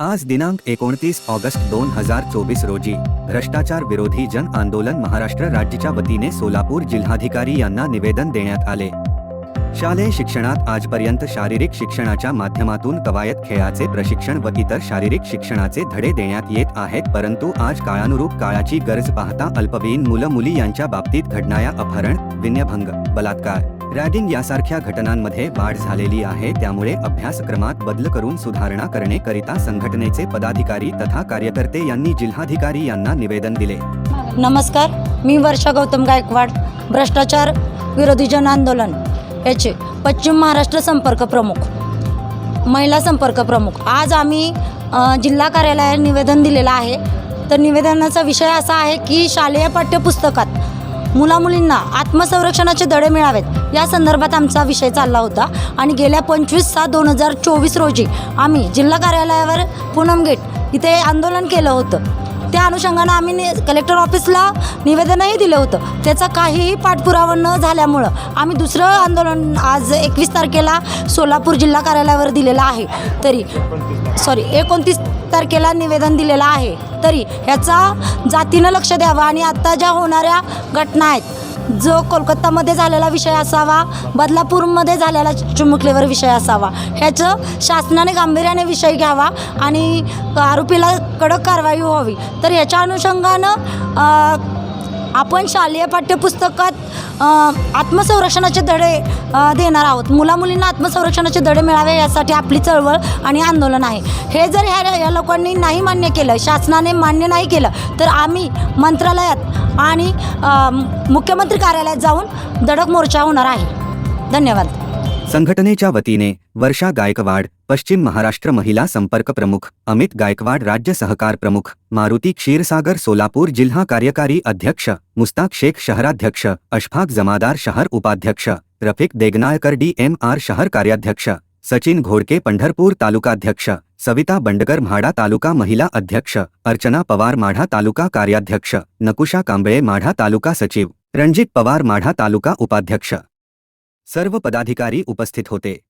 आज दिनांक एकोणतीस ऑगस्ट दोन हजार चोवीस रोजी भ्रष्टाचार विरोधी जन आंदोलन महाराष्ट्र राज्याच्या वतीने सोलापूर जिल्हाधिकारी यांना निवेदन देण्यात आले. शालेय शिक्षणात आजपर्यंत शारीरिक शिक्षणाच्या माध्यमातून कवायत खेळाचे प्रशिक्षण व इतर शारीरिक शिक्षणाचे धडे देण्यात येत आहेत परंतु आज काळानुरूप काळाची गरज पाहता अल्पवयीन मुलं मुली यांच्या बाबतीत घडणाऱ्या अपहरण विन्यभंग बलात्कार रॅगिंग यासारख्या घटनांमध्ये वाढ झालेली आहे त्यामुळे अभ्यासक्रमात बदल करून सुधारणा करण्याकरिता संघटनेचे पदाधिकारी तथा कार्यकर्ते यांनी जिल्हाधिकारी यांना निवेदन दिले. नमस्कार मी वर्षा गौतम गायकवाड भ्रष्टाचार विरोधी जन आंदोलन याचे पश्चिम महाराष्ट्र संपर्क प्रमुख महिला संपर्क प्रमुख. आज आम्ही जिल्हा कार्यालयात निवेदन दिलेलं आहे. तर निवेदनाचा विषय असा आहे की शालेय पाठ्यपुस्तकात मुलामुलींना आत्मसंरक्षणाचे धडे मिळावेत. या संदर्भात आमचा विषय चालला होता आणि गेल्या पंचवीस सात दोन हजार चोवीस रोजी आम्ही जिल्हा कार्यालयावर पूनम गेट इथे आंदोलन केलं होतं. त्या अनुषंगानं आम्ही कलेक्टर ऑफिसला निवेदनही दिलं होतं. त्याचा काहीही पाठपुरावा न झाल्यामुळं आम्ही दुसरं आंदोलन आज एकवीस तारखेला सोलापूर जिल्हा कार्यालयावर दिलेलं आहे. तरी सॉरी एकोणतीस तारखेला निवेदन दिलेलं आहे. तरी ह्याचा जातीनं लक्ष द्यावं आणि आत्ता ज्या होणाऱ्या घटना आहेत जो कोलकातामध्ये झालेला विषय असावा बदलापूरमध्ये झालेला चुमुकलेवर विषय असावा ह्याचं शासनाने गांभीर्याने विषय घ्यावा आणि आरोपीला कडक कारवाई व्हावी. तर याच्या अनुषंगानं आपण शालेय पाठ्यपुस्तकात आत्मसंरक्षणाचे धडे देणार आहोत. मुलामुलींना आत्मसंरक्षणाचे धडे मिळावे यासाठी आपली चळवळ आणि आंदोलन आहे. हे जर ह्या या लोकांनी नाही मान्य केलं शासनाने मान्य नाही केलं तर आम्ही मंत्रालयात आणि मुख्यमंत्री कार्यालयात जाऊन धडक मोर्चा होणार आहे. धन्यवाद. संघटनेच्या वतीने वर्षा गायकवाड पश्चिम महाराष्ट्र महिला संपर्क प्रमुख, अमित गायकवाड़ राज्य सहकार प्रमुख, मारुति क्षीरसागर सोलापुर जिल्हा कार्यकारी अध्यक्ष, मुस्ताक शेख शहराध्यक्ष, अशफाक जमादार शहर उपाध्यक्ष, रफिक देगनायकर डीएमआर शहर कार्याध्यक्ष, सचिन घोड़के पंढरपुर तालुकाध्यक्ष, सविता बंडकर माढ़ा तालुका महिला अध्यक्ष, अर्चना पवार माढ़ा तालुका कार्याध्यक्ष, नकुशा कांबे माढ़ा तालुका सचिव रंजित पवार माढ़ा तालुका उपाध्यक्ष. सर्व पदाधिकारी उपस्थित होते.